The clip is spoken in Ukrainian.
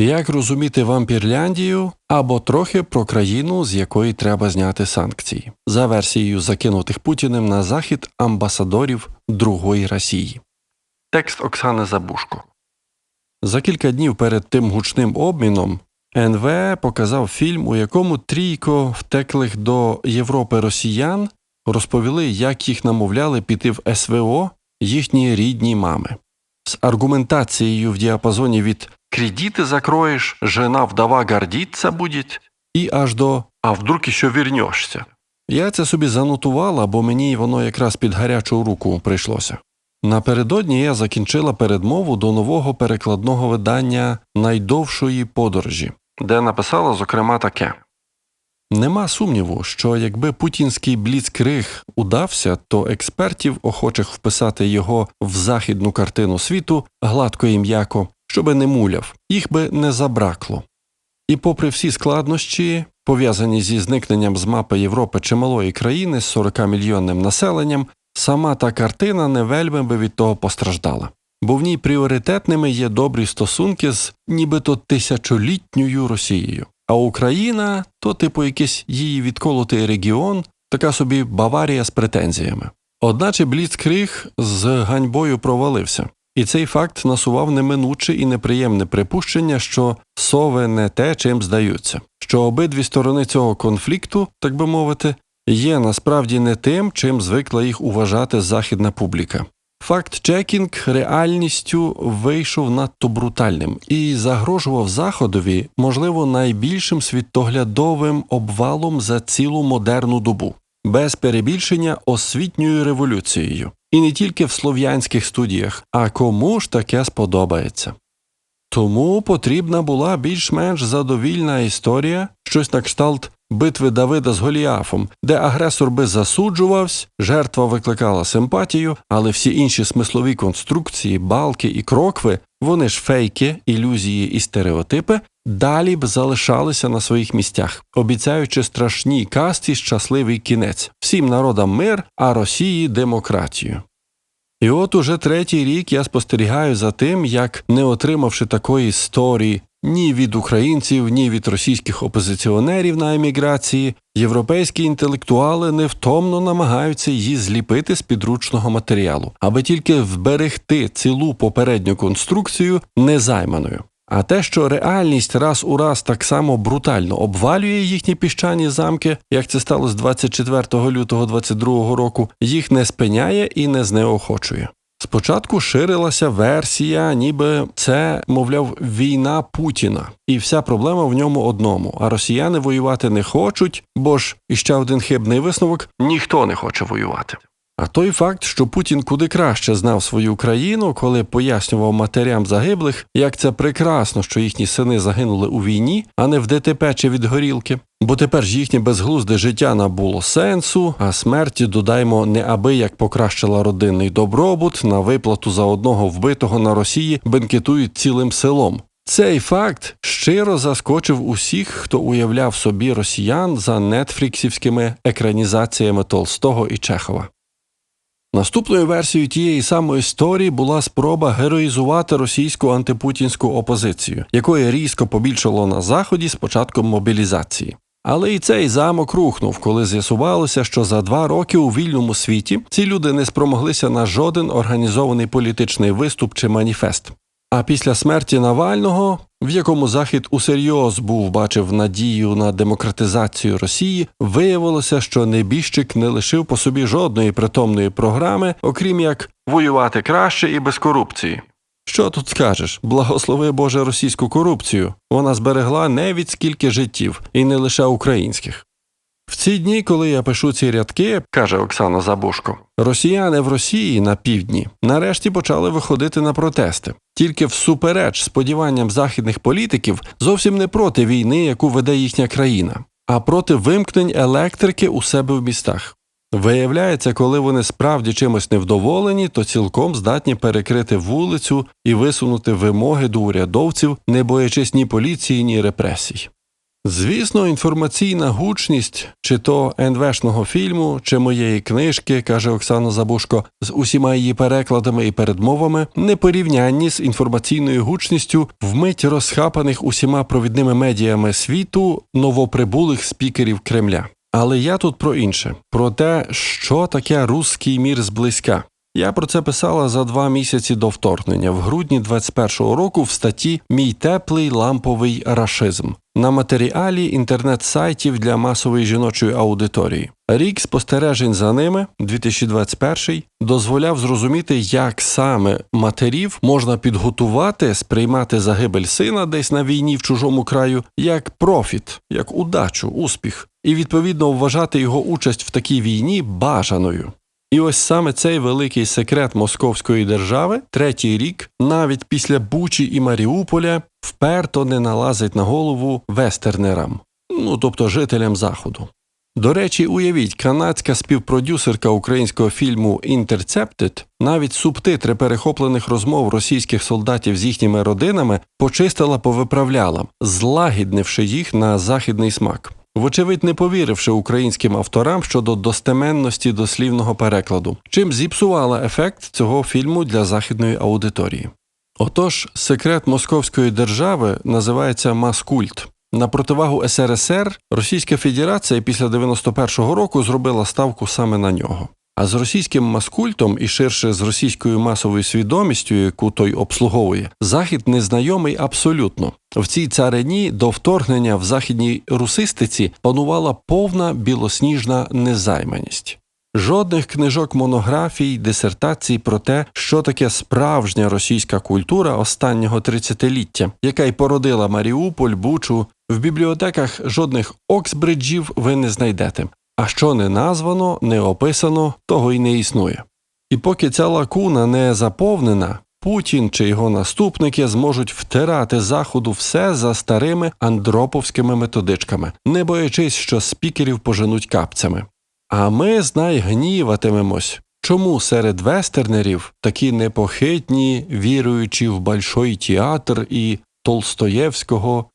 Як розуміти вампірляндію або трохи про країну, з якої треба зняти санкції, за версією закинутих Путіним на захід амбасадорів Другої Росії. Текст Оксани Забушко. За кілька днів перед тим гучним обміном НВ показав фільм, у якому трійко втеклих до Європи росіян розповіли, як їх намовляли піти в СВО їхні рідні мами. З аргументацією в діапазоні від «кредити закроєш, жена вдова гордиться будет» і аж до «а вдруг іще вірнешся». Я це собі занотувала, бо мені воно якраз під гарячу руку прийшлося. Напередодні я закінчила передмову до нового перекладного видання найдовшої подорожі, де написала, зокрема, таке. Нема сумніву, що якби путінський бліцкриг удався, то експертів, охочих вписати його в західну картину світу, гладко і м'яко, щоби не муляв, їх би не забракло. І попри всі складнощі, пов'язані зі зникненням з мапи Європи чималої країни з 40 мільйонним населенням, сама та картина не вельми би від того постраждала, бо в ній пріоритетними є добрі стосунки з нібито тисячолітньою Росією. А Україна то, типу, якийсь її відколотий регіон, така собі Баварія з претензіями. Одначе Бліцкриг з ганьбою провалився, і цей факт насував неминуче і неприємне припущення, що сови не те, чим здаються, що обидві сторони цього конфлікту, так би мовити, є насправді не тим, чим звикла їх вважати західна публіка. Факт-чекінг реальністю вийшов надто брутальним і загрожував Заходові, можливо, найбільшим світоглядовим обвалом за цілу модерну добу, без перебільшення освітньою революцією, і не тільки в слов'янських студіях, а кому ж таке сподобається. Тому потрібна була більш-менш задовільна історія, щось на кшталт битви Давида з Голіафом, де агресор би засуджувався, жертва викликала симпатію, але всі інші смислові конструкції, балки і крокви, вони ж фейки, ілюзії і стереотипи, далі б залишалися на своїх місцях, обіцяючи страшній касті щасливий кінець, всім народам мир, а Росії демократію. І от уже третій рік я спостерігаю за тим, як, не отримавши такої історії ні від українців, ні від російських опозиціонерів на еміграції, європейські інтелектуали невтомно намагаються її зліпити з підручного матеріалу, аби тільки вберегти цілу попередню конструкцію незайманою. А те, що реальність раз у раз так само брутально обвалює їхні піщані замки, як це сталося 24 лютого 22 року, їх не спиняє і не знеохочує. Спочатку ширилася версія, ніби це, мовляв, війна Путіна, і вся проблема в ньому одному. А росіяни воювати не хочуть, бо ж іще один хибний висновок ніхто не хоче воювати. А той факт, що Путін куди краще знав свою країну, коли пояснював матерям загиблих, як це прекрасно, що їхні сини загинули у війні, а не в ДТП чи від горілки. Бо тепер ж їхнє безглузде життя набуло сенсу, а смерті додаймо неабияк покращила родинний добробут на виплату за одного вбитого на Росії бенкетують цілим селом. Цей факт щиро заскочив усіх, хто уявляв собі росіян за нетфріксівськими екранізаціями Толстого і Чехова. Наступною версією тієї самої історії була спроба героїзувати російську антипутінську опозицію, якої різко побільшало на заході з початком мобілізації. Але і цей замок рухнув, коли з'ясувалося, що за два роки у вільному світі ці люди не спромоглися на жоден організований політичний виступ чи маніфест. А після смерті Навального, в якому Захід усерйоз був бачив надію на демократизацію Росії, виявилося, що небіжчик не лишив по собі жодної притомної програми, окрім як воювати краще і без корупції. Що тут скажеш? Благослови Боже російську корупцію. Вона зберегла не від скільки життів, і не лише українських. В ці дні, коли я пишу ці рядки, каже Оксана Забушко, росіяни в Росії на півдні нарешті почали виходити на протести, тільки всупереч сподіванням західних політиків зовсім не проти війни, яку веде їхня країна, а проти вимкнень електрики у себе в містах. Виявляється, коли вони справді чимось невдоволені, то цілком здатні перекрити вулицю і висунути вимоги до урядовців, не боячись ні поліції, ні репресій. Звісно, інформаційна гучність чи то НВшного фільму, чи моєї книжки, каже Оксана Забушко, з усіма її перекладами і передмовами, не порівнянні з інформаційною гучністю вмить розхапаних усіма провідними медіями світу новоприбулих спікерів Кремля. Але я тут про інше: про те, що таке руський мір зблизька. Я про це писала за два місяці до вторгнення в грудні 21-го року в статті Мій теплий ламповий рашизм на матеріалі інтернет-сайтів для масової жіночої аудиторії. Рік спостережень за ними, 2021, дозволяв зрозуміти, як саме матерів можна підготувати, сприймати загибель сина десь на війні в чужому краю, як профіт, як удачу, успіх, і відповідно вважати його участь в такій війні бажаною. І ось саме цей великий секрет московської держави, третій рік, навіть після Бучі і Маріуполя, вперто не налазить на голову вестернерам, ну тобто жителям Заходу. До речі, уявіть, канадська співпродюсерка українського фільму Intercepted навіть субтитри перехоплених розмов російських солдатів з їхніми родинами почистила повиправляла, злагіднивши їх на західний смак вочевидь не повіривши українським авторам щодо достеменності дослівного перекладу, чим зіпсувала ефект цього фільму для західної аудиторії. Отож, секрет московської держави називається маскульт. На противагу СРСР Російська Федерація після 91-го року зробила ставку саме на нього. А з російським маскультом і ширше з російською масовою свідомістю, яку той обслуговує, захід незнайомий абсолютно. В цій царині до вторгнення в західній русистиці панувала повна білосніжна незайманість. Жодних книжок монографій, дисертацій про те, що таке справжня російська культура останнього тридцятиліття, яка й породила Маріуполь, Бучу, в бібліотеках жодних Оксбриджів ви не знайдете. А що не названо, не описано, того й не існує. І поки ця лакуна не заповнена, Путін чи його наступники зможуть втирати заходу все за старими андроповськими методичками, не боячись, що спікерів поженуть капцями. А ми знай гніватимемось, чому серед вестернерів такі непохитні, віруючи в Большой театр і Толстоєвського